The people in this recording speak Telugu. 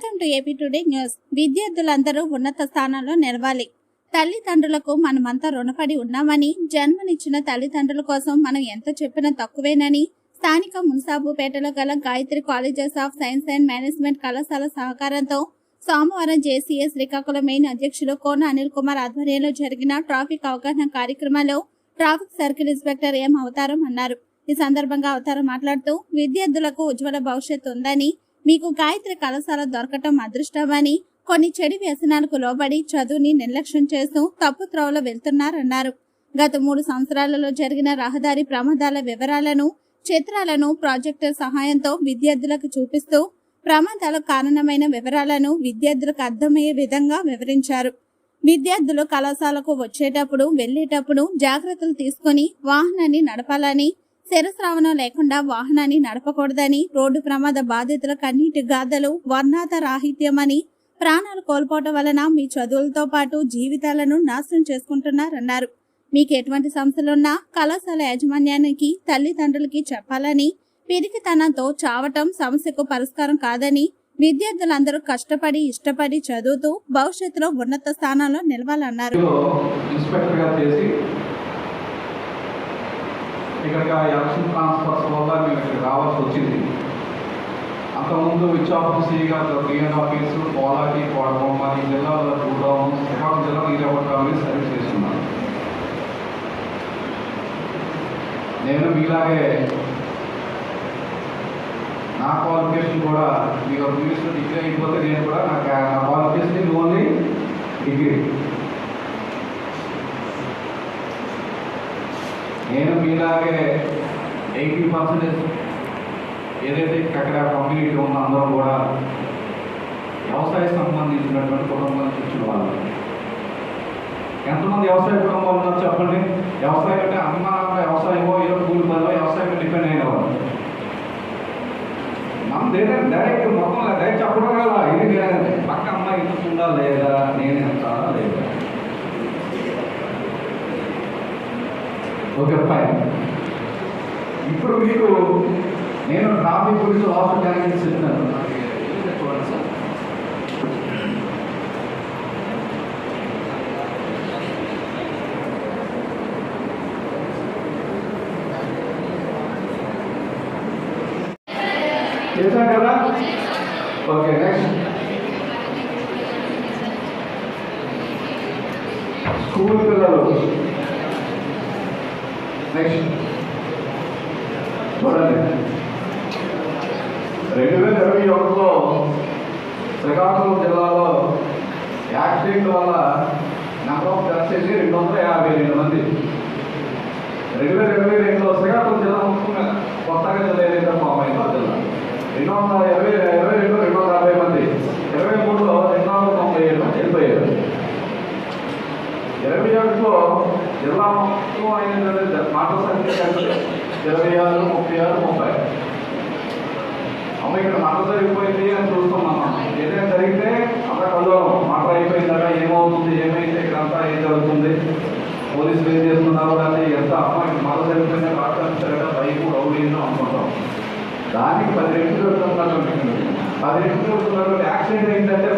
Welcome to AP today news విద్యార్థులందరూ ఉన్నత స్థానాల్లో నిలవాలి. తల్లిదండ్రులకు మనమంతా రుణపడి ఉన్నామని జన్మనిచ్చిన తల్లిదండ్రుల కోసం మనం ఎంత చెప్పినా తక్కువేనని స్థానిక మున్సాబుపేటలో గల Gayatri colleges of science and management కళాశాల సహకారంతో సోమవారం జేసీఏ శ్రీకాకుళం మెయిన్ అధ్యక్షులు కోన అనిల్ కుమార్ ఆధ్వర్యంలో జరిగిన ట్రాఫిక్ అవగాహన కార్యక్రమంలో ట్రాఫిక్ సర్కిల్ ఇన్స్పెక్టర్ ఎం అవతారం అన్నారు. ఈ సందర్భంగా అవతారం మాట్లాడుతూ విద్యార్థులకు ఉజ్వల భవిష్యత్తు ఉందని మీకు గాయత్రి కళాశాల దొరకటం అదృష్టమని కొన్ని చెడు వ్యసనాలకు లోబడి చదువుని నిర్లక్ష్యం చేస్తూ తప్పు త్రోవలో వెళ్తున్నారన్నారు. గత మూడు సంవత్సరాలలో జరిగిన రహదారి ప్రమాదాల వివరాలను చిత్రాలను ప్రాజెక్టర్ సహాయంతో విద్యార్థులకు చూపిస్తూ ప్రమాదాలకు కారణమైన వివరాలను విద్యార్థులకు అర్థమయ్యే విధంగా వివరించారు. విద్యార్థులు కళాశాలకు వచ్చేటప్పుడు వెళ్ళేటప్పుడు జాగ్రత్తలు తీసుకొని వాహనాన్ని నడపాలని శిరస్రావణం లేకుండా వాహనాన్ని నడపకూడదని రోడ్డు ప్రమాద బాధితుల కన్నీటి గాథలు వర్ణాత రాహిత్యమని ప్రాణాలు కోల్పోవటం వలన మీ చదువులతో పాటు జీవితాలను నాశనం చేసుకుంటున్నారన్నారు. మీకు ఎటువంటి సమస్యలున్నా కళాశాల యాజమాన్యానికి తల్లిదండ్రులకి చెప్పాలని పిరికితనంతో చావటం సమస్యకు పరిష్కారం కాదని విద్యార్థులందరూ కష్టపడి ఇష్టపడి చదువుతూ భవిష్యత్తులో ఉన్నత స్థానాల్లో నిలవాలన్నారు లో ఇన్స్పెక్టర్ గారు చేసి ఇక్కడికి ఆ ఎలక్షన్ ట్రాన్స్ఫర్స్ వల్ల మేము ఇక్కడికి రావాల్సి వచ్చింది. అంతకుముందు విచ్చాపురం గారు డిఎన్ ఆఫీసు పోలాకి కోడబొమ్మ ఈ జిల్లాలో చూడడం శ్రీకాకుళం జిల్లా నీరేపట్టాలని సర్వీస్ చేస్తున్నాను నేను మీలాగే నా క్వాలిఫికేషన్ కూడా మీకు ఇంగ్లీష్లో డిగ్రీ అయిపోతే నేను కూడా నాకు నా క్వాలిఫికేషన్ ఓన్లీ డిగ్రీ నేను మీలాగే ఎయిటీ పర్సెంటేజ్ ఏదైతే అక్కడ కమ్యూనిటీ ఉందో అందరూ కూడా వ్యవసాయ సంబంధించినటువంటి కుటుంబం నుంచి వాళ్ళు. ఎంతమంది వ్యవసాయ కుటుంబాలు ఉన్నారు చెప్పండి? వ్యవసాయం అంటే అమ్మ వ్యవసాయమో ఏదో కూలి పనిలో వ్యవసాయం డిపెండ్ అయిన వాళ్ళు. మనం ఏదైనా డైరెక్ట్ మొత్తం డైరెక్ట్ చెప్పడం కదా? ఇది పక్క అమ్మాయి ఇంటుందా లేదా? నేను ఎంత లేదా? ఓకే ఫైన్ ఇప్పుడు మీకు నేను ట్రాఫిక్ గురించి ఆఫర్ క్యాండిడేట్స్ చెప్తాను. చేశాం కదా? ఓకే నెక్స్ట్ స్కూల్ పిల్లలు. చూడండి రెండు వేల ఇరవై ఒకటిలో శ్రీకాకుళం జిల్లాలో యాక్సిడెంట్ వల్ల నెంబర్ ఆఫ్ డెత్స్ చేసి రెండు వందల యాభై రెండు మంది. రెండు వేల ఇరవై రెండులో శ్రీకాకుళం జిల్లా మొత్తం కొత్తగా జిల్లా ఏదైతే ఫామ్ అయిందో జిల్లా. రెండు వందల ఇరవై ఇరవై రెండు రెండు వందల యాభై మంది. ఇరవై మూడులో రెండు వందల తొంభై ఏడు మంది వెళ్ళిపోయారు. ఇరవై ఒకటిలో జిల్లా ముఖ్యమైన అయిన మాట సంఖ్య ఇరవై ఆరు ముప్పై ఆరు ముప్పై. అమ్మ ఇక్కడ మాట జరిగిపోయింది అని చూస్తున్నాం ఏదైనా జరిగితే అక్కడ కలవరం మాట అయిపోయిందా ఏమవుతుంది ఏమైతే ఇక్కడంతా ఏం జరుగుతుంది? పోలీసులు ఏం చేస్తున్నారు అంటే ఎంత అమ్మ మాట జరిగిపోయింది రాష్ట్రం బైక్ రౌడీను అనుకుంటాం. దానికి పది రెట్లు పెడుతున్నటువంటి పది రెట్లు పెడుతున్నటువంటి యాక్సిడెంట్ ఏంటంటే